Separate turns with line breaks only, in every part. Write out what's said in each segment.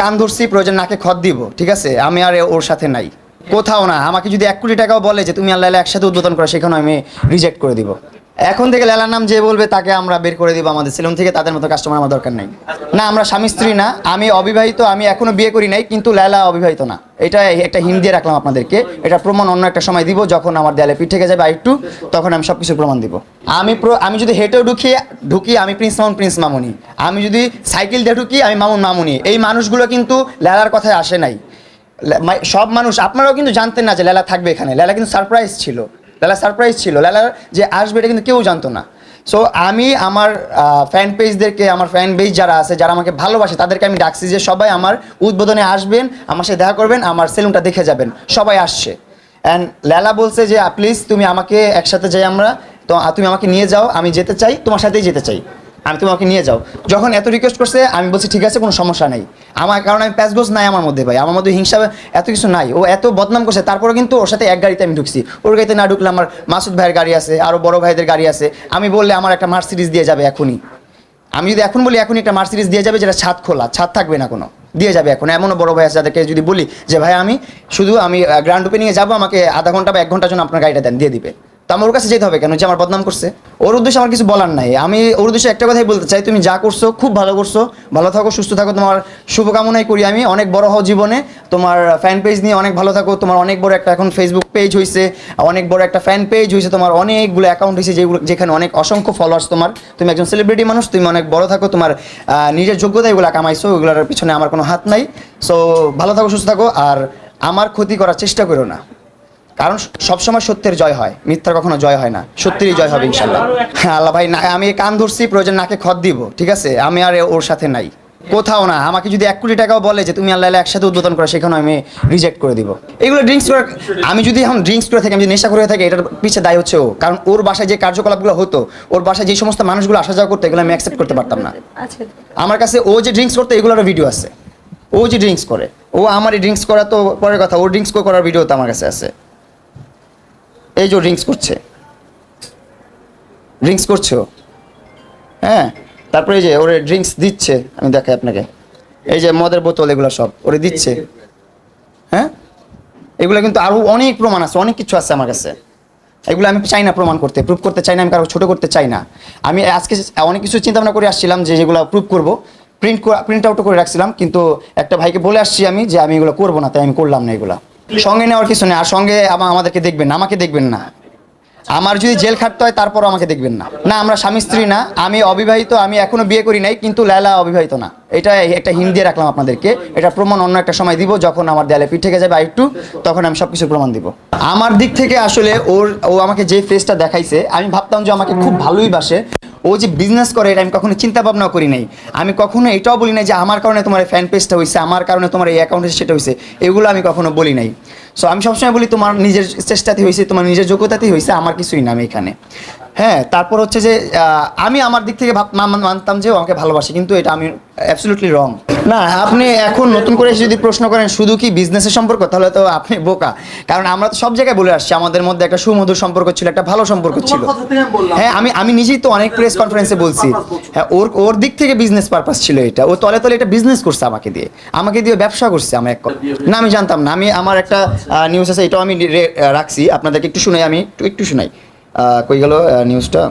কান ধরছি, প্রয়োজন নাকে খত দিব, ঠিক আছে? আমি আর ওর সাথে নাই। কোথাও না, আমাকে যদি এক কোটি টাকাও বলে যে তুমি আল্লাহ একসাথে উদ্বোধন করো সেখানে আমি রিজেক্ট করে দিব। এখন থেকে লেলার নাম যে বলবে তাকে আমরা বের করে দিব আমাদের সেলুন থেকে, তাদের মতো কাস্টমার আমার দরকার নেই। না, আমরা স্বামী স্ত্রী না, আমি অবিবাহিত, আমি এখনও বিয়ে করি নাই, কিন্তু লেলা অবিবাহিত না। এটা একটা হিন্দ দিয়ে রাখলাম আপনাদেরকে, এটা প্রমাণ অন্য একটা সময় দিব, যখন আমার দেয়ালে পিঠ থেকে যাবে আরেকটু, তখন আমি সব কিছু প্রমাণ দিব। আমি আমি যদি হেঁটেও ঢুকি ঢুকি, আমি প্রিন্স মামুন, প্রিন্স মামুনি। আমি যদি সাইকেল দিয়ে ঢুকি, আমি মামুন, মামুনি। এই মানুষগুলো কিন্তু লেলার কথায় আসে নাই। সব মানুষ, আপনারাও কিন্তু জানতেন না যে লেলা থাকবে এখানে। লেলা কিন্তু সারপ্রাইজ ছিল। লেলা সারপ্রাইজ ছিল। লালা যে আসবে এটা কিন্তু কেউ জানতো না। সো আমি আমার ফ্যান পেজদেরকে আমার ফ্যান পেজ যারা আছে, যারা আমাকে ভালোবাসে, তাদেরকে আমি ডাকছি যে সবাই আমার উদ্বোধনে আসবেন, আমার সাথে দেখা করবেন, আমার সেলুনটা দেখে যাবেন। সবাই আসছে। অ্যান্ড লেলা বলছে যে প্লিজ তুমি আমাকে একসাথে যাই আমরা। তো তুমি আমাকে নিয়ে যাও, আমি যেতে চাই, তোমার সাথেই যেতে চাই। আমি তোমাকে নিয়ে যাও। যখন এত রিকোয়েস্ট করছে, আমি বলছি, ঠিক আছে, কোনো সমস্যা নাই। আমার কারণ আমি প্যাসগোজ নাই আমার মধ্যে ভাই। আমার মধ্যে হিংসা, এত কিছু নাই। ও এত বদনাম করছে তারপরে কিন্তু ওর সাথে এক গাড়িতে আমি ঢুকছি। ওর গাড়িতে না ঢুকলে আমার মাসুদ ভাইয়ের গাড়ি আছে আরও বড় ভাইদের গাড়ি আছে। আমি বললে আমার একটা মার্সিডিজ দিয়ে যাবে এখনই। আমি যদি এখন বলি, এখনই একটা মার্সিডিজ দিয়ে যাবে, যেটা ছাদ খোলা, ছাদ থাকবে না কোনো, দিয়ে যাবে এখন। এমনও বড় ভাই আছে যাদেরকে যদি বলি যে, ভাই, আমি শুধু আমি গ্র্যান্ড ওপেনিংয়ে যাব, আমাকে আধা ঘণ্টা বা এক ঘণ্টার জন্য আপনার গাড়িটা দেন, দিয়ে দিবে। তো আমার ওর কাছে যেতে হবে কেন? যে আমার বদনাম করছে। ওর উদ্দেশ্যে আমার কিছু বলার নাই। আমি ওর উদ্দেশ্যে একটা কথাই বলতে চাই, তুমি যা করছ, খুব ভালো করছ। ভালো থাকো, সুস্থ থাকো, তোমার শুভকামনাই করি আমি। অনেক বড় হও জীবনে। তোমার ফ্যান পেজ নিয়ে অনেক ভালো থাকো। তোমার অনেক বড় একটা এখন ফেসবুক পেজ হয়েছে অনেক বড় একটা ফ্যান পেজ হয়েছে তোমার অনেকগুলো অ্যাকাউন্ট হয়েছে যেগুলো যেখানে অনেক অসংখ্য ফলোয়ার্স তোমার। তুমি একজন সেলিব্রিটি মানুষ, তুমি অনেক বড় থাকো। তোমার নিজের যোগ্যতা এগুলো কামাইছো। ওগুলোর পিছনে আমার কোনো হাত নাই। সো ভালো থাকো, সুস্থ থাকো। আর আমার ক্ষতি করার চেষ্টা করো না। কারণ সবসময় সত্যের জয় হয় মিথ্যার কখনো জয় হয় না সত্যেরই জয় হবে ইনশাল্লাহ হ্যাঁ আল্লাহ ভাই না আমি কান ধরছি প্রয়োজন নাকে খত দিব ঠিক আছে? আমি আর ওর সাথে নাই। কোথাও না আমাকে যদি এক কোটি টাকাও বলে যে তুমি আল্লাহ একসাথে উদ্বোধন করো সেখানে আমি রিজেক্ট করে দিব। এগুলো ড্রিঙ্কস করে আমি যদি এখন ড্রিঙ্কস করে থাকি আমি যদি নেশা করে থাকি এটার পিছিয়ে দায় হচ্ছে ও। কারণ ওর বাসায় যে কার্যকলাপগুলো হতো ওর বাসায় যে সমস্ত মানুষগুলো আসা যাওয়া করতো এগুলো আমি অ্যাকসেপ্ট করতে পারতাম না।
আচ্ছা।
আমার কাছে ও যে ড্রিঙ্কস করতো এগুলোর ভিডিও আছে। ও যে ড্রিঙ্কস করে ও আমার এই ড্রিঙ্কস করা তো পরের কথা ও ড্রিঙ্কস করার ভিডিও তো আমার কাছে আছে। এই যে ড্রিঙ্কস করছে। ড্রিঙ্কস করছে? হ্যাঁ তারপরে এই যে ওরে ড্রিঙ্কস দিচ্ছে, আমি দেখাই আপনাকে। এই যে মদের বোতল, এগুলো সব ওরে দিচ্ছে। হ্যাঁ এগুলো কিন্তু আরও অনেক প্রমাণ আছে, অনেক কিছু আছে আমার কাছে। এগুলো আমি চাই না প্রমাণ করতে প্রুভ করতে চাই না, আমি কারও ছোটো করতে চাই না। আমি আজকে অনেক কিছু চিন্তা ভাবনা করে আসছিলাম যে যেগুলো প্রুভ করব। প্রিন্ট প্রিন্ট আউটও করে রাখছিলাম, কিন্তু একটা ভাইকে বলে আসছি আমি যে আমি এগুলো করব না, তাই আমি করলাম না এগুলো। সঙ্গে নেওয়ার কিছু নেই, আর সঙ্গে আমা- আমাদেরকে দেখবেন আমাকে দেখবেন না। আমার যদি জেল খাটতে হয়, তারপরও আমাকে দেখবেন না। না, আমরা স্বামী স্ত্রী না, আমি অবিবাহিত, আমি এখনও বিয়ে করি নাই, কিন্তু লায়লা অবিবাহিত না। এটা একটা হিন্দ দিয়ে রাখলাম আপনাদেরকে। এটা প্রমাণ অন্য একটা সময় দিব, যখন আমার দেয়ালে পিঠ থেকে যাবে আরেকটু, তখন আমি সব কিছু প্রমাণ দিব। আমার দিক থেকে আসলে ওর ও আমাকে যে ফেসটা দেখাইছে, আমি ভাবতাম যে আমাকে খুব ভালোই বাসে। ও যে বিজনেস করে, এটা আমি কখনো চিন্তা ভাবনা করি নাই। আমি কখনো এটাও বলি নাই যে আমার কারণে তোমার ফ্যান পেজটা হয়েছে আমার কারণে তোমার এই অ্যাকাউন্টে সেটা হয়েছে এগুলো আমি কখনো বলি নাই। সো আমি সবসময় বলি তোমার নিজের চেষ্টাতেই হয়েছে তোমার নিজের যোগ্যতাতেই হয়েছে আমার কিছুই নাম এখানে। হ্যাঁ তারপর হচ্ছে যে আমি আমার দিক থেকে মানতাম যে আমাকে ভালোবাসে কিন্তু এটা আমি অ্যাবসলিউটলি রং না আপনি এখন নতুন করে এসে যদি প্রশ্ন করেন শুধু কি বিজনেসের সম্পর্ক? তাহলে তো আপনি বোকা। কারণ আমরা তো সব জায়গায় বলে আসছি আমাদের মধ্যে একটা সুমধুর সম্পর্ক ছিল একটা ভালো সম্পর্ক ছিল। হ্যাঁ আমি আমি নিজেই তো অনেক প্রেস কনফারেন্সে বলছি। হ্যাঁ ওর ওর দিক থেকে বিজনেস পারপাস ছিল এটা। ও তলে তলে এটা বিজনেস করছে আমাকে দিয়ে। আমাকে দিয়ে ব্যবসা করছে আমি এক না আমি জানতাম না। আমি আমার একটা নিউজ আছে এটাও আমি রাখছি। আপনাদেরকে একটু শুনাই আমি একটু একটু শুনাই। কই গেল নিউজটা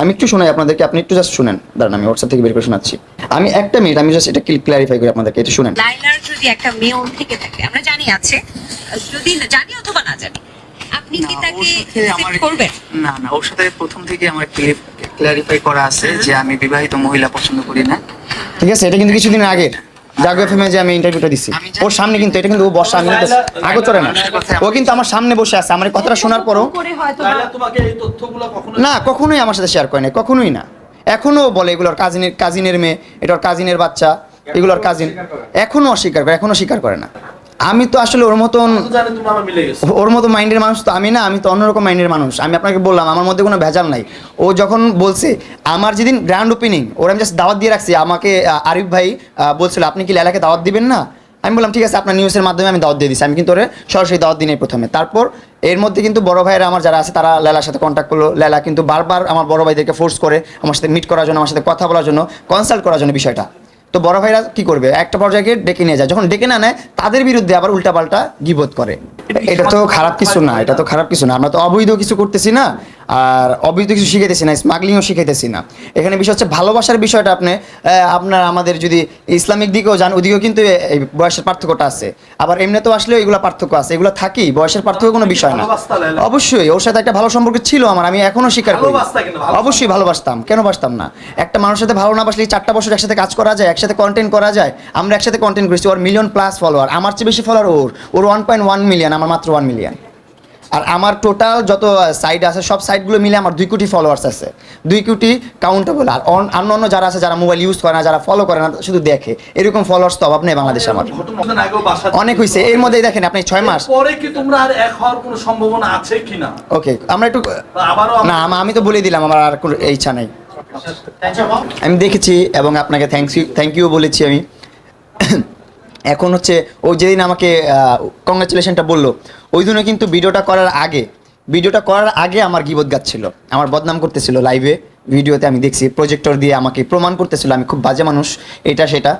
আমি একটু শোনাই আপনাদেরকে আপনি একটু জাস্ট শুনেন। দাঁড়ান আমি হোয়াটসঅ্যাপ থেকে বের করে শোনাচ্ছি। আমি একটা মিনিট আমি জাস্ট এটা ক্লিয়ারিফাই করি আপনাদেরকে এটা শুনেন।
লাইলার যদি একটা মেয়ে ওর থেকে থাকে আমরা জানি আছে যদি জানি অথবা না জানি আপনি কি
না,
তাকে
ওর সাথে
করবেন?
না না ওর সাথে প্রথম থেকে আমার ক্লিয়ারিফাই করা আছে যে আমি বিবাহিত মহিলা পছন্দ করি না।
ঠিক আছে এটা কিন্তু কিছুদিন আগের। জাগো এফএমে যে আমি ইন্টারভিউটা দিচ্ছি ওর সামনে কিন্তু এটা কিন্তু ও বসা আমি আগে না। ও কিন্তু আমার সামনে বসে আছে। আমার এই কথাটা শোনার পরও
করে হয়তো
লাইলা তোমাকে এই তথ্যগুলো কখনো
না কখনোই আমার সাথে শেয়ার করে না কখনোই না। এখনও বলে এগুলোর কাজিনের কাজিনের মেয়ে এটার কাজিনের বাচ্চা এগুলোর কাজিন এখনও অস্বীকার করে এখনও স্বীকার করে না। আমি তো আসলে ওর মতন ওর মতো মাইন্ডের মানুষ তো আমি না আমি তো অন্যরকম মাইন্ডের মানুষ। আমি আপনাকে বললাম আমার মধ্যে কোনো ভেজাল নাই। ও যখন বলছে আমার যেদিন গ্র্যান্ড ওপেনিং ওর আমি জাস্ট দাওয়াত দিয়ে রাখছি। আমাকে আরিফ ভাই বলছিল আপনি কি লেলাকে দাওয়াত দিবেন না? আমি বললাম ঠিক আছে আপনার নিউজের মাধ্যমে আমি দাওয়াত দিয়ে দিচ্ছি আমি কিন্তু ওরে সরাসরি দাওয়াত দিই প্রথমে। তারপর এর মধ্যে কিন্তু বড় ভাইয়েরা আমার যারা আছে তারা লেলার সাথে কন্ট্যাক্ট করল। লেলা কিন্তু বারবার আমার বড় ভাইদেরকে ফোর্স করে আমার সাথে মিট করার জন্য আমার সাথে কথা বলার জন্য কনসাল্ট করার জন্য বিষয়টা। তো বড় ভাইরা কি করবে? একটা পর্যায়ে ডেকে নিয়ে যায়। যখন ডেকে না নেয়, তাদের বিরুদ্ধে আবার উল্টাপাল্টা গিবোধ করে। এটা তো খারাপ কিছু না এটা তো খারাপ কিছু না। আমরা তো অবৈধ কিছু করতেছি না আর অবৈধ কিছু শিখাইতেছি না স্মাগলিংও শিখাইতেছি না। এখানে বিষয় হচ্ছে ভালোবাসার বিষয়টা আপনি আপনার আমাদের যদি ইসলামিক দিকেও যান ওদিকেও কিন্তু এই বয়সের পার্থক্যটা আছে। আবার এমনিতেও আসলেও এগুলো পার্থক্য আছে এগুলো থাকি বয়সের পার্থক্য কোনো বিষয় না। অবশ্যই ওর সাথে একটা ভালো সম্পর্ক ছিল আমার আমি এখনও স্বীকার করি। অবশ্যই ভালোবাসতাম কেন বাসতাম না? একটা মানুষের সাথে ভালো না বাসলে চারটা বছর একসাথে কাজ করা যায় একসাথে কন্টেন্ট করা যায় আমরা একসাথে কন্টেন্ট করেছি ওর মিলিয়ন প্লাস ফলোয়ার আমার চেয়ে বেশি ফলোয়ার ওর ওর ওয়ান পয়েন্ট ওয়ান মিলিয়ন আমার মাত্র ওয়ান মিলিয়ন আর আমার টোটাল যত সাইড আছে সব সাইটগুলো মিলে আমার দুই কোটি ফলোয়ার্স আছে। দুই কোটি কাউন্টেবল আর অন- অন্য অন্য যারা আছে যারা মোবাইল ইউজ করে না যারা ফলো করে না শুধু দেখে। এরকম ফলোয়ার্স তো অভাব নেই বাংলাদেশে আমার। অনেক হয়েছে এর মধ্যেই দেখেন আপনি ছয় মাস।
পরে কি তোমরা আর এক হওয়ার কোনো সম্ভাবনা আছে কিনা?
ওকে আমরা একটু না আমি তো বলে দিলাম আমার আর কোনো ইচ্ছা নাই। আমি দেখেছি এবং আপনাকে থ্যাংক ইউ থ্যাংক ইউ বলেছি আমি। এখন হচ্ছে ও যেদিন আমাকে কংগ্রাচুলেশনটা বলল ওই দিনও কিন্তু ভিডিওটা করার আগে ভিডিওটা করার আগে আমার গিবত গাচ্ছিল। আমার বদনাম করতেছিল লাইভে ভিডিওতে আমি দেখছি প্রজেক্টর দিয়ে আমাকে প্রমাণ করতেছিল আমি খুব বাজে মানুষ এটা সেটা।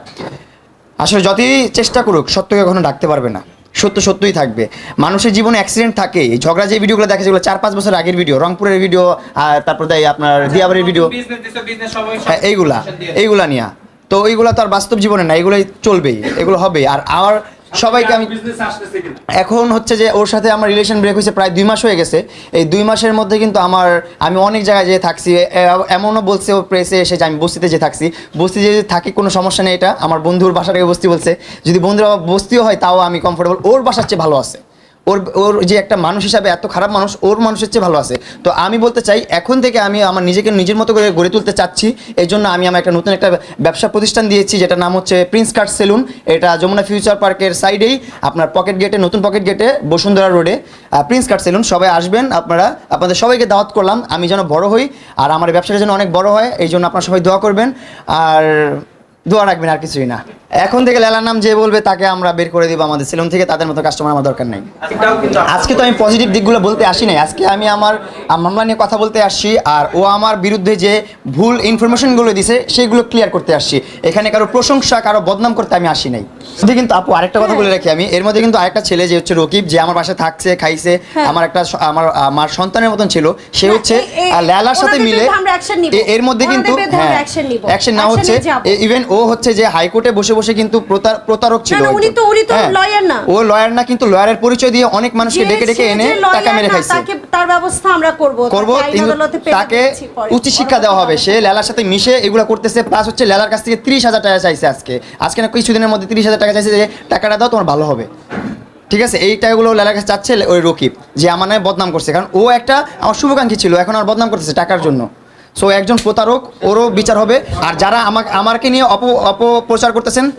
আসলে যতই চেষ্টা করুক সত্যকে কখনো ডাকতে পারবে না। সত্য সত্যই থাকবে। মানুষের জীবনে অ্যাক্সিডেন্ট থাকে এই ঝগড়া যে ভিডিওগুলো দেখে যেগুলো চার পাঁচ বছর আগের ভিডিও রংপুরের ভিডিও আর তারপর দেয় আপনার দিয়াবাড়ির ভিডিও হ্যাঁ এইগুলা এইগুলা নিয়া। তো এইগুলা তো আর বাস্তব জীবনে না এগুলোই চলবেই এগুলো হবে আর আমার সবাইকে আমি এখন হচ্ছে যে ওর সাথে আমার রিলেশন ব্রেক হয়েছে প্রায় দুই মাস হয়ে গেছে। এই দুই মাসের মধ্যে কিন্তু আমার আমি অনেক জায়গায় যেয়ে থাকছি এমনও বলছে ও প্রেসে এসে যে আমি বস্তিতে যে থাকছি। বস্তি যে থাকি কোনো সমস্যা নেই এটা আমার বন্ধুর বাসাটাকে বস্তি বলছে যদি বন্ধুর বস্তিও হয় তাও আমি কমফোর্টেবল ওর বাসার চেয়ে ভালো আছে। ওর ওর যে একটা মানুষ হিসাবে এত খারাপ মানুষ, ওর মানুষের চেয়ে ভালো আছে। তো আমি বলতে চাই, এখন থেকে আমি আমার নিজেকে নিজের মতো করে গড়ে তুলতে চাচ্ছি এই জন্য আমি আমার একটা নতুন একটা ব্যবসা প্রতিষ্ঠান দিয়েছি যেটা নাম হচ্ছে প্রিন্স কার্ড সেলুন এটা যমুনা ফিউচার পার্কের সাইডেই, আপনার পকেট গেটে নতুন পকেট গেটে বসুন্ধরা রোডে প্রিন্স কার্ড সেলুন সবাই আসবেন, আপনারা, আপনাদের সবাইকে দাওয়াত করলাম, আমি যেন বড় হই, আর আমার ব্যবসাটা যেন অনেক বড় হয়, এই জন্য আপনারা সবাই দোয়া করবেন, আর দোয়া রাখবেন আর কিছুই না। এখন থেকে লেলার নাম যে বলবে তাকে আমরা বের করে দিব আমাদের সেলুন থেকে তাদের মতো কাস্টমার আমার দরকার নেই।
কিন্তু
আজকে তো আমি পজিটিভ দিকগুলো বলতে আসি নাই। আজকে আমি আমার মামলা নিয়ে কথা বলতে আসছি আর ও আমার বিরুদ্ধে যে ভুল ইনফরমেশনগুলো দিছে সেগুলো ক্লিয়ার করতে আসছি। এখানে কারও প্রশংসা কারও বদনাম করতে আমি আসি নাই। কিন্তু আপু আরেকটা কথা বলে রাখি আমি। এর মধ্যে কিন্তু আরেকটা ছেলে যে হচ্ছে রকিব যে আমার বাসায় থাকছে খাইছে আমার একটা আমার আমার সন্তানের মতন ছিল সে হচ্ছে লেলার সাথে মিলে এর মধ্যে কিন্তু। অ্যাকশন না হচ্ছে ইভেন ও হচ্ছে যে হাইকোর্টে বসে বসে কিন্তু প্রতারক ছিল
উনি তো- উনি তো
হ্যাঁ।
lawyer না।
ও লয়ার না কিন্তু লয়ারের পরিচয় দিয়ে অনেক মানুষকে ডেকে ডেকে এনে টাকা মেরে খাইছে।
তার ব্যবস্থা আমরা করব
করব
তাকে
উচিত শিক্ষা দেওয়া হবে। সে লালার সাথে মিশে এগুলো করতেছে প্লাস হচ্ছে লেলার কাছ থেকে তিরিশ হাজার টাকা চাইছে আজকে। আজকে না কিছুদিনের মধ্যে তিরিশ হাজার টাকা চাইছে যে, টাকাটা দাও, তোমার ভালো হবে। ঠিক আছে? এই টাকাগুলো লালার কাছে চাচ্ছে ওই রকিব, যে আমার নামে বদনাম করছে। কারণ ও একটা, আমার শুভাকাঙ্ক্ষী ছিল, এখন আর বদনাম করতেছে টাকার জন্য। সো একজন প্রতারক, ওরও বিচার হবে। আর যারা আমাকে আমাকে নিয়ে অপ অপপ্রচার করতেছেন